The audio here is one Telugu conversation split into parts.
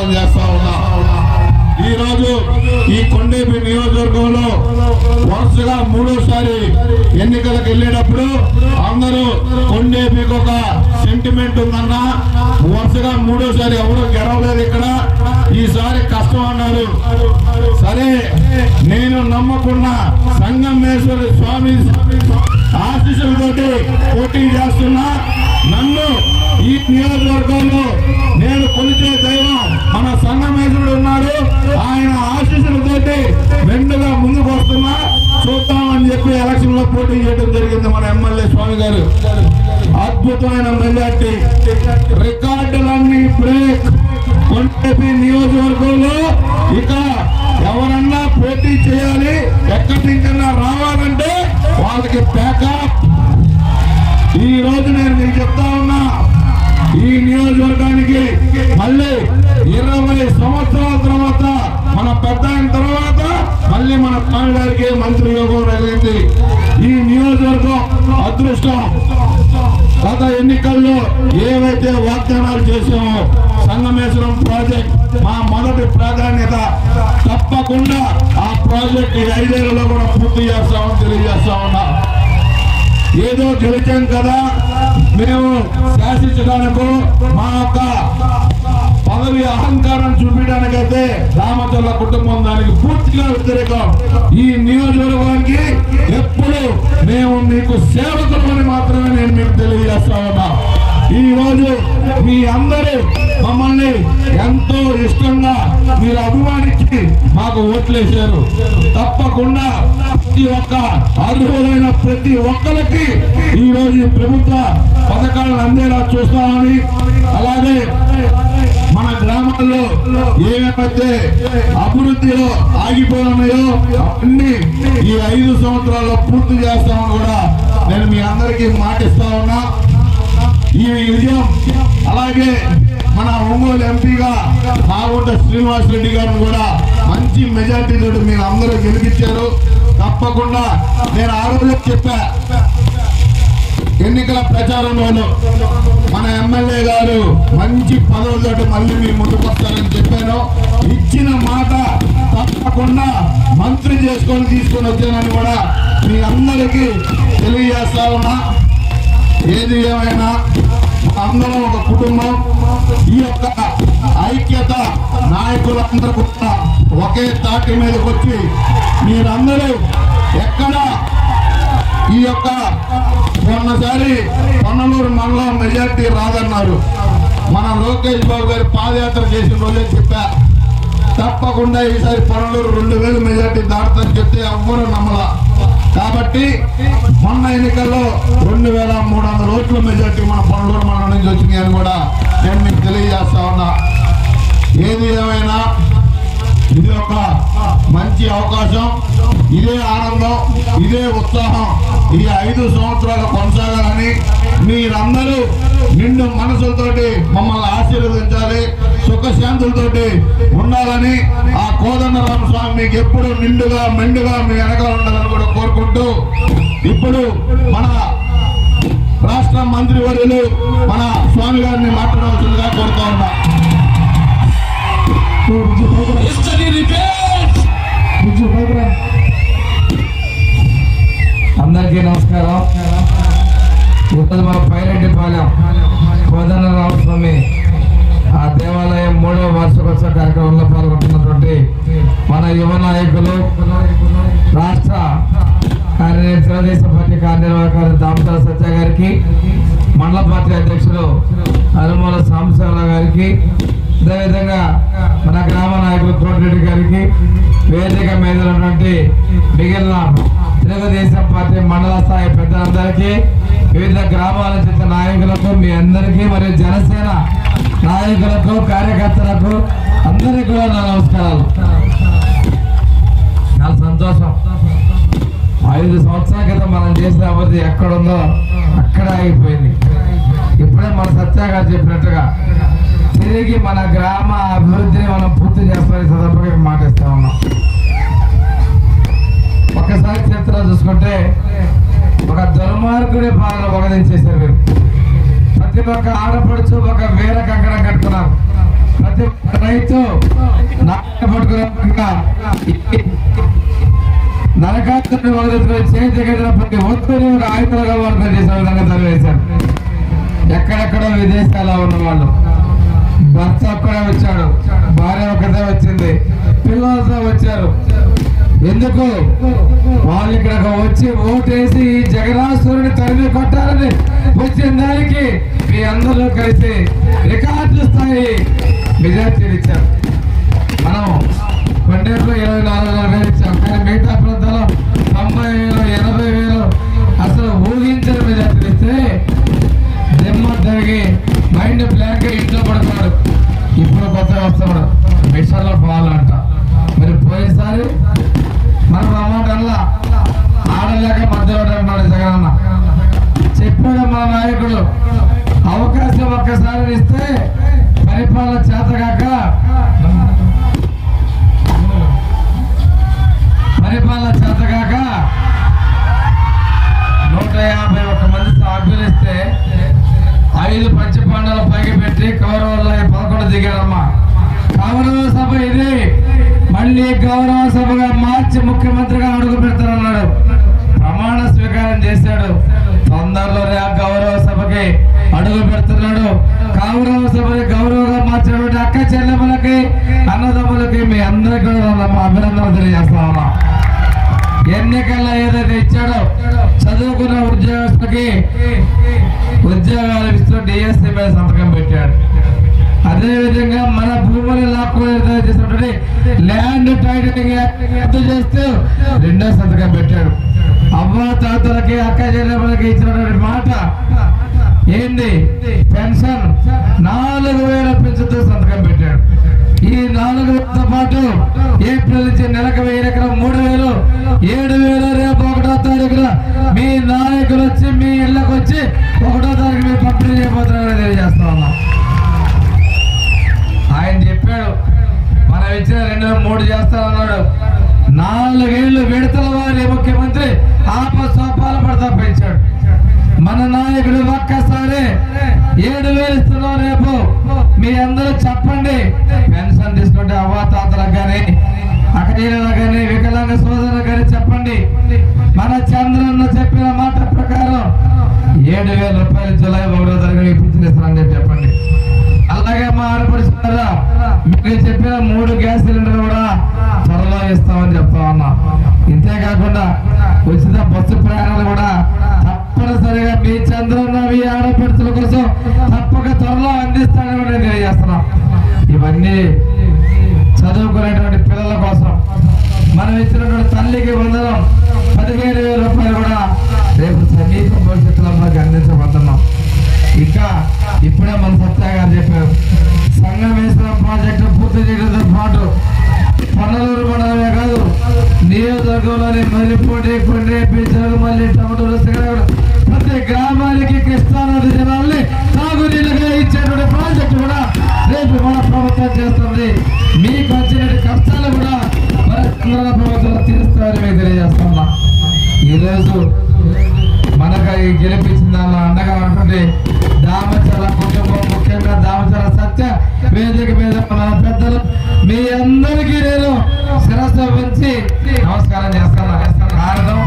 చేస్తా ఉన్నా. ఈ రోజు ఈ కొండేపి నియోజకవర్గంలో వరుసగా మూడోసారి ఎన్నికలకు వెళ్ళేటప్పుడు అందరూ కొండేపికి ఒక సెంటిమెంట్ ఉందన్న వరుసగా మూడోసారి ఎవరు గెలవలేదు ఇక్కడ. ఈసారి కష్టం అన్నారు. సరే నేను నమ్మకున్న సంగమేశ్వర స్వామి ఆశీస్సులతోటి పోటీ చేస్తున్నా. నన్ను ఈ నియోజకవర్గంలో కొలిచే దైవం మన సంగమేశ్వరుడు ఉన్నాడు. ఆయన ఆశీస్సులతోటి మెండుగా ముందుకు వస్తున్నా. చూద్దామని చెప్పి ఎలక్షన్లో పోటీ చేయడం జరిగింది మన ఎమ్మెల్యే స్వామి గారు. అద్భుతమైన మెజార్టీ. రికార్డులన్నీ బ్రేక్. కొండపి నియోజకవర్గంలో ఇక ఎవరన్నా పోటీ చేయాలి ఎక్కడి నుంచన్నా రావాలంటే వాళ్ళకి ప్యాకప్ ఈ రోజు నేను మీకు చెప్తా ఉన్నా ఈ నియోజకవర్గానికి మళ్ళీ ఇరవై సంవత్సరాల తర్వాత మన పెద్ద అయిన తర్వాత మళ్ళీ మన స్వామి గారికి మంత్రి యోగం జరిగింది ఈ నియోజకవర్గం అదృష్టం. గత ఎన్నికల్లో ఏవైతే వాగ్దానాలు చేసామో సంగమేశ్వరం ప్రాజెక్ట్ మా మొదటి ప్రాధాన్యత తప్పకుండా ఆ ప్రాజెక్ట్ ఐదేళ్ళలో కూడా పూర్తి చేస్తామని తెలియజేస్తా ఉన్నా. ఏదో గెలిచాం కదా. మేము శాసించడానికి మా యొక్క పదవి అహంకారం చూపించడానికైతే రామచంద్ర కుటుంబం దానికి పూర్తిగా వ్యతిరేకం. ఈ నియోజకవర్గానికి ఎప్పుడు మేము మీకు సేవకులు మాత్రమే నేను మీకు తెలియజేస్తా ఉన్నా. ఈరోజు మీ అందరూ మమ్మల్ని ఎంతో ఇష్టంగా మీరు అభిమానించి మాకు ఓట్లేశారు. తప్పకుండా ప్రతి ఒక్క అర్హులైన ప్రతి ఒక్కరికి ఈరోజు ఈ ప్రభుత్వ పథకాలను అందేలా చూస్తామని అలాగే మన గ్రామాల్లో ఏమైతే అభివృద్ధిలో ఆగిపోయినాయో అన్ని ఈ ఐదు సంవత్సరాల్లో పూర్తి చేస్తామని కూడా నేను మీ అందరికీ మాటిస్తా ఉన్నా. ఈ విజయం అలాగే మన ఒంగోలు ఎంపీగా పాల్గొంట శ్రీనివాస్ రెడ్డి గారిని కూడా మంచి మెజార్టీ తోటి మీరు అందరూ గెలిపించారు. తప్పకుండా నేను ఆ రోజే చెప్పా. ఎన్నికల ప్రచారంలోను మన ఎమ్మెల్యే గారు మంచి పదవులతో మళ్ళీ మీ ముందుకొస్తారని చెప్పాను. ఇచ్చిన మాట తప్పకుండా మంత్రి చేసుకొని తీసుకొని వచ్చానని కూడా మీ అందరికీ తెలియజేస్తా ఉన్నా. ఏది ఏమైనా అందరం ఒక కుటుంబం ఈ యొక్క ఐక్యత నాయకులందరూ కూడా ఒకే తాటి మీదకి వచ్చి మీరందరూ ఎక్కడ ఈ యొక్క మొన్నసారి పొన్నలూరు మండలం మెజార్టీ రాదన్నారు. మన లోకేష్ బాబు గారు పాదయాత్ర చేసిన రోజే చెప్పా. తప్పకుండా ఈసారి పొన్నలూరు రెండు వేలు మెజార్టీ దాటుతారని చెప్తే ఎవ్వరూ నమ్మలా. కాబట్టి మొన్న ఎన్నికల్లో రెండు వేల మూడు వందల ఓట్ల మెజార్టీ మన పనులు మన నుంచి వచ్చినాయి అని కూడా నేను మీకు తెలియజేస్తా ఉన్నా. ఏది ఏమైనా ఇది ఒక మంచి అవకాశం ఇదే ఆనందం ఇదే ఉత్సాహం ఈ ఐదు సంవత్సరాలు కొనసాగాలని మీరందరూ నిండు మనసులతోటి మమ్మల్ని ఆశీర్వదించాలి. సుఖశాంతులతోటి ఉండాలని ఆ కోదండరామ స్వామి మీకు ఎప్పుడు నిండుగా మెండుగా మీ వెనక ఉండాలని కూడా కోరుకుంటూ ఇప్పుడు మన రాష్ట్ర మంత్రి వర్యులు మన స్వామి గారిని మాట్లాడవలసిందిగా కోరుతా ఉన్నా. అందరికీ నమస్కారం. ఈరోజు మా పైరెడ్డిపాలెం కోదండరామ స్వామి ఆ దేవాలయం మూడవ వార్షికోత్సవ కార్యక్రమంలో పాల్గొంటున్నటువంటి మన యువ నాయకులు రాష్ట్ర కార్యనిర్వహణ తెలుగుదేశం పార్టీ కార్యనిర్వాహకారు దామతల సత్య గారికి మండల పార్టీ అధ్యక్షులు అనుమూల సాంబశివరావు గారికి అదేవిధంగా మన గ్రామ నాయకులు కోటిరెడ్డి గారికి వేదిక మీద ఉన్నటువంటి మిగిలిన తెలుగుదేశం పార్టీ మండల స్థాయి పెద్దలందరికీ వివిధ గ్రామాల చెందిన నాయకులకు మీ అందరికీ మరియు జనసేన నాయకులకు కార్యకర్తలకు అందరికీ కూడా నా నమస్కారాలు. చాలా సంతోషం. ఐదు సంవత్సరాల క్రితం మనం చేసిన అభివృద్ధి ఎక్కడుందో అక్కడ ఆగిపోయింది. ఇప్పుడే మన సత్య గారు చెప్పినట్టుగా తిరిగి మన గ్రామ అభివృద్ధిని మనం పూర్తి చేస్తామని సందర్భంగా మాటిస్తా ఉన్నాం. ఒక్కసారి చరిత్ర చూసుకుంటే ఒక దుర్మార్గుడి పాలన ఒకదించేశారు మీరు ప్రతి ఒక్క ఆడపడుచు ఒక వేల కంకణం కట్టుకున్నాం. ప్రతి ఒక్క రైతు నాన్న పట్టుకున్న నరకాత్మని మొదలుకొని ప్రతి ఒక్కరు ఒక ఆయుధాలుగా వర్గం చేసే విధంగా చదివేశారు ఎక్కడెక్కడో విదేశాల్లో ఉన్న వాళ్ళు భర్త ఒక్కడే వచ్చాడు. భార్య ఒకటే వచ్చింది. పిల్లలతో వచ్చారు. ఎందుకు? వాళ్ళు ఇక్కడ వచ్చి ఓటేసి ఈ జగనాసురుని తరిమి కొట్టాలని వచ్చిన దానికి మీ అందరూ కలిసి రికార్డు స్థాయి మెజార్టీలు ఇచ్చారు. మనం కొండేపు ఇరవై నాలుగు వేల వేలు ఇచ్చాం. కానీ మిగతా ప్రాంతాల్లో తొంభై వేలు ఎనభై వేలు అసలు ఊహించిన మెజార్టీలు ఇస్తే దిమ్మ తిరిగి మైండ్ బ్లాక్ ఇంట్లో పడుతున్నాడు. ఇప్పుడు కొత్తగా వస్తున్నాడు మిషన్లో పోవాలంట. మరి పోయినసారి చెప్పాడు మా నాయకుడు? అవకాశం ఒక్కసారి ఇస్తే పరిపాలన చేతగాక పరిపాలన చేతగాక నూట యాభై ఒక్క మంది సభ్యులు ఇస్తే ఐదు పంచపాండాలు పైకి పెట్టి కౌరవుల్లో పదకొండు దిగారమ్మా. కౌరవ సభ ఇది. మళ్ళీ గౌరవ సభగా మార్చి ముఖ్యమంత్రిగా అడుగు ఎన్నికల్లో ఏదైతే ఇచ్చాడో చదువుకున్న ఉద్యోగస్తులకి ఉద్యోగాలు ఇస్తూ డిఎస్సీ మీద సంతకం పెట్టాడు. అదేవిధంగా మన భూములు లాక్కునేటువంటి ల్యాండ్ టైటిలింగ్ యాక్ట్ చేస్తూ రెండో సంతకం పెట్టాడు. అవ్వ తాతలకి అక్క చెల్లెమ్మలకి ఇచ్చినటువంటి మాట ఏంది? పెన్షన్. నాలుగు వేల పెంచుతూ సంతకం పెట్టాడు. ఈ నాలుగు వేలతో పాటు ఏప్రిల్ నుంచి నెలకు వెయ్యి ఎకరం మూడు వేలు ఏడు వేలు రేపు ఒకటో తారీఖున మీ నాయకులు వచ్చి మీ ఇళ్ళకు వచ్చి ఒకటో తారీఖు మీరు పంపిణీ చేయబోతున్నారని తెలియజేస్తా ఉన్నాం. ఆయన చెప్పాడు మనం ఇచ్చిన రెండు మూడు చేస్తానన్నాడు. నాలుగేళ్ళు విడతల వారి ముఖ్యమంత్రి ఆప సోపాల పడతా పెంచాడు. మన నాయకుడు ఒక్కసారి ఏడు వేలు ఇస్తున్నాం రేపు. మీ అందరూ చెప్పండి. పెన్షన్ తీసుకుంటే అవ్వాతాతలకు కానీ అక్కడీలకు కానీ వికలాంగ సోదరులకు కానీ చెప్పండి. మన చంద్రన్న చెప్పిన మాట ప్రకారం ఏడు వేల రూపాయలు జూలై ఒకటో తరగతి ఇప్పించేస్తారని చెప్పి చెప్పండి. అలాగే మా ఆడపడుచున్నారా మీకు చెప్పిన మూడు గ్యాస్ సిలిండర్ కూడా త్వరలో ఇస్తామని చెప్తా ఉన్నా. ఇంతే కాకుండా ఉచిత బస్సు ప్రయాణాలు కూడా తప్పనిసరిగా మీ చంద్రన్న మీ ఆడపడుచుల కోసం తప్పక త్వరలో అందిస్తానని నేను తెలియజేస్తున్నాం. ఇవన్నీ చదువుకునేటువంటి పిల్లల కోసం. మనం ఇచ్చినటువంటి తల్లికి వందనం పదిహేను వేల రూపాయలు కూడా రేపు సమీప ఈరోజు మనకు గెలిపించిన దానిలో అండగా ఉంటుంది దామచల కుటుంబం ముఖ్యంగా దామచల సత్య వేదిక మీద మన పెద్దలు మీ అందరికీ నేను శిరస్సు ఉంచి నమస్కారం చేస్తాను కారణం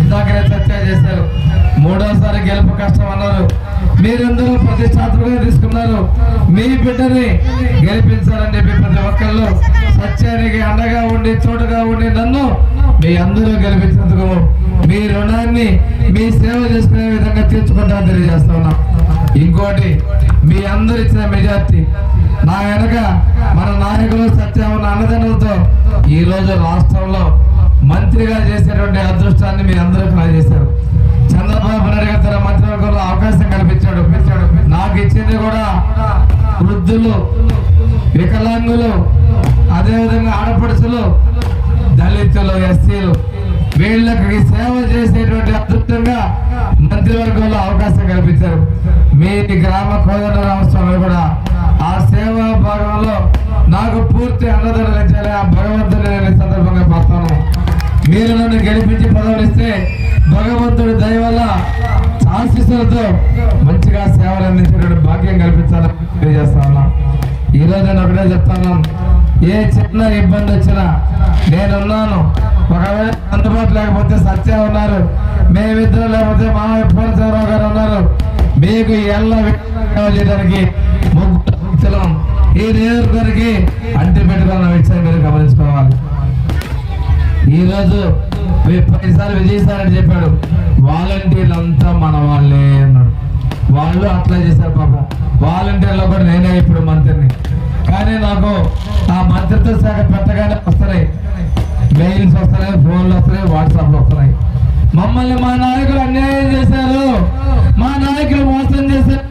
ఇందాకనే చర్చ చేశారు. మూడోసారి గెలుపు కష్టం అన్నారు. మీరందరూ ప్రతిష్టాత్మకంగా తీసుకున్నారు. మీ బిడ్డని గెలిపించాలని చెప్పి ప్రతి ఒక్కళ్ళు సత్యానికి అండగా ఉండి చోటుగా ఉండి నన్ను మీ అందరూ గెలిపించినందుకు మీ రుణాన్ని మీ సేవ చేసుకునే విధంగా తీర్చుకుంటామని తెలియజేస్తున్నా ఇంకోటి మీ అందరు ఇచ్చిన మెజార్టీ. నా వెనక మన నాయకులు సత్యం ఉన్న అన్నదండలతో ఈ రోజు రాష్ట్రంలో మంత్రిగా చేసేటువంటి అదృష్టాన్ని మీ అందరూ కలగజేశారు చంద్రబాబు నాయుడు గారు తన మంత్రివర్గంలో అవకాశం కల్పించాడు. నాకు ఇచ్చింది కూడా వృద్ధులు వికలాంగులు అదేవిధంగా ఆడపడుచులు దళితులు ఎస్సీలు. వీళ్ళకి సేవ చేసేటువంటి అద్భుతంగా మంత్రివర్గంలో అవకాశం కల్పించారు. మీ గ్రామ కోదండ రామస్వామి కూడా ఆ సేవా భాగంలో నాకు పూర్తి అన్నదానం ఇచ్చాలి ఆ భగవంతుని సందర్భంగా పడతాను మీరు నన్ను గెలిపించి పదవులిస్తే భగవంతుడి దయ వల్ల ఆశీస్సులతో మంచిగా సేవలు అందించేటువంటి భాగ్యం కల్పించాలని తెలియజేస్తా ఉన్నా. ఈరోజు నేను ఒకటే చెప్తాను. ఏ చిన్న ఇబ్బంది వచ్చినా నేనున్నాను. ఒకవేళ అందుబాటు లేకపోతే సత్య ఉన్నారు. మేమిద్దరు లేకపోతే మా పూర్ణచంద్రరావు గారు ఉన్నారు. మీకు ఎల్ల చేయడానికి ముగ్గురు ఈ నియోజకవర్గానికి అంటి పెట్టుకున్న విషయం మీరు గమనించుకోవాలి. ఈరోజు రోజు విజయసారని చెప్పాడు. వాలంటీర్లు అంతా మన వాళ్ళే అన్నాడు. వాళ్ళు అట్లా చేశారు పాపం. వాలంటీర్లో కూడా నేనే ఇప్పుడు మంత్రిని. కానీ నాకు ఆ మంత్రిత్వ శాఖ పెట్టగానే వస్తున్నాయి. మెయిల్స్ వస్తున్నాయి ఫోన్లు వస్తున్నాయి వాట్సాప్లు వస్తున్నాయి. మమ్మల్ని మా నాయకులు అన్యాయం చేశారు. మా నాయకులు మోసం చేశారు.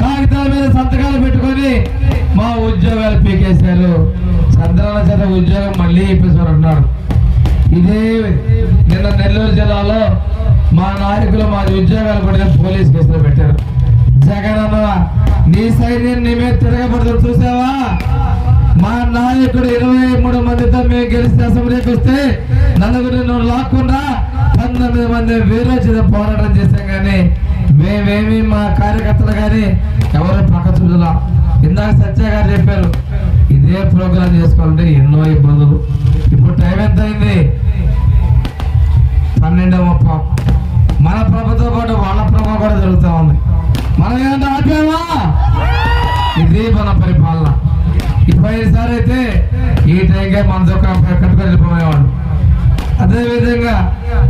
కాగితాల మీద సంతకాలు పెట్టుకొని మా ఉద్యోగాలు పీకేశారు. చంద్రాల చేత ఉద్యోగం మళ్ళీ ఇప్పేశారు అంటున్నాడు ఇదే నిన్న నెల్లూరు జిల్లాలో మా నాయకులు మా ఉద్యోగాలు కూడా పోలీస్ కేసులు పెట్టారు. జగన్ అన్న నీ సైన్యం నీ మీద తిరగబడుతుంది చూసావా? మా నాయకుడు ఇరవై మూడు మందితో మేము గెలిస్తే అసెంబ్లీకి వస్తే నలుగురు నువ్వు లాక్కుండా పంతొమ్మిది మంది వీరోచిత పోరాటం చేశాం కానీ మేమేమి మా కార్యకర్తలు కానీ ఎవరు పక్క చూడలా. ఇందాక సత్య గారు చెప్పారు ఇదే ప్రోగ్రాం చేసుకోవాలంటే ఎన్నో ఇబ్బందులు. ఇప్పుడు టైం ఎంత అయింది అదేవిధంగా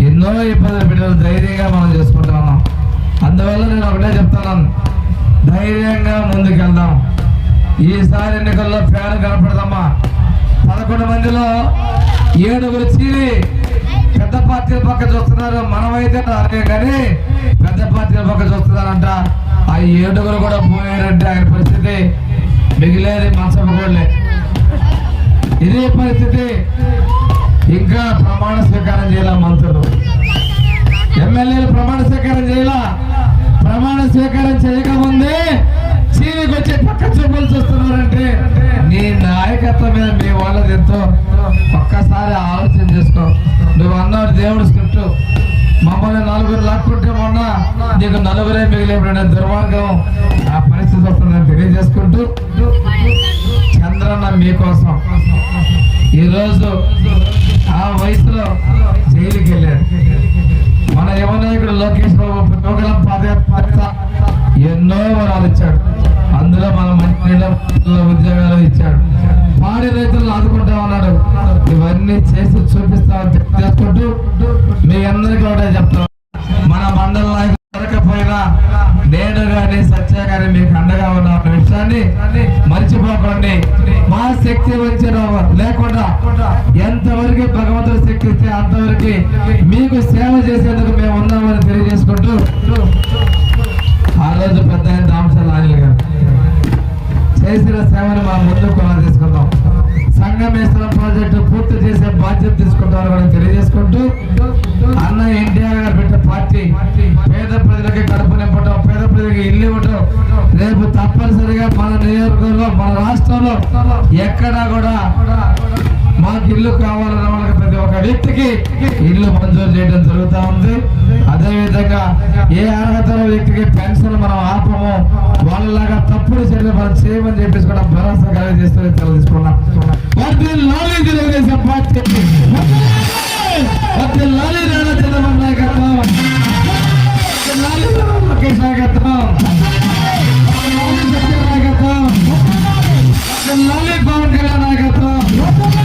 ఎన్నో ఇబ్బందులు బిడ్డలు ధైర్యంగా మనం చేసుకుంటా ఉన్నాం. అందువల్ల నేను ఒకటే చెప్తున్నాను. ధైర్యంగా ముందుకెళ్దాం. ఈసారి ఎన్నికల్లో ఫ్యాన్ కనపడదమ్మా. పదకొండు మందిలో ఏడుగురు చీలి పెద్ద పార్టీల పక్క చూస్తున్నారు. మనమైతే అర్థం కానీ పెద్ద పార్టీల పక్క చూస్తున్నారంట. ఆ ఏడుగురు కూడా పోయారంటే ఆయన పరిస్థితి మిగిలేది మంచమగోళ్ళే ఇదే పరిస్థితి ఇంకా ప్రమాణ స్వీకారం చేయాల మంత్రులు? ఎమ్మెల్యేలు ప్రమాణ స్వీకారం చేయాల? ప్రమాణ స్వీకారం చేయకముందే చీనికి వచ్చే పక్క చూపులు చూస్తున్నారంటే నీ నాయకత్వం మీద మీ వాళ్ళది ఎంతో? ఒక్కసారి ఆలోచన చేసుకో. నువ్వు అన్నావు దేవుడు స్క్రిప్ట్. మమ్మల్ని నలుగురు లాక్కుంటే మొన్న నీకు నలుగురే మిగిలిన దుర్మార్గం. ఆ పరిస్థితి వస్తుందని తెలియజేసుకుంటూ చంద్రన్న మీకోసం ఈరోజు ఆ వయసులో జైలుకి వెళ్ళాడు. మన యువనాయకుడు లోకేష్ బాబు ప్రోగ్రాం పాదయాత్ర ఎన్నో వరాలు ఇచ్చాడు. కూడా మన మండల నాయకులు దొరకపోయినా నేను గాని సత్య గాని మీకు అండగా ఉన్న. విషయాన్ని మర్చిపోకండి. మా శక్తి వచ్చిన లేకుండా ఎంతవరకు భగవంతుడి శక్తి ఇస్తే అంతవరకు మీకు సేవ చేసేందుకు మేము ఉన్నామని ఎక్కడా కూడా మాకు ఇల్లు కావాలన్న వాళ్ళకి ప్రతి ఒక్క వ్యక్తికి ఇల్లు మంజూరు చేయడం జరుగుతూ ఉంది. అదేవిధంగా ఏ అర్హత వ్యక్తికి పెన్షన్ మనం ఆపము. వాళ్ళలాగా తప్పుడు చర్యలు మనం చేయమని చెప్పేసి కూడా భరోసా కలిగజేస్తూ తెలుసుకున్నాం తెలుగుదేశం పార్టీ. లాలి రాణ చంద్రబాబు నాయకత్వం లోకేష్ నాయకత్వం నాయకత్వం Semua lembaga negara.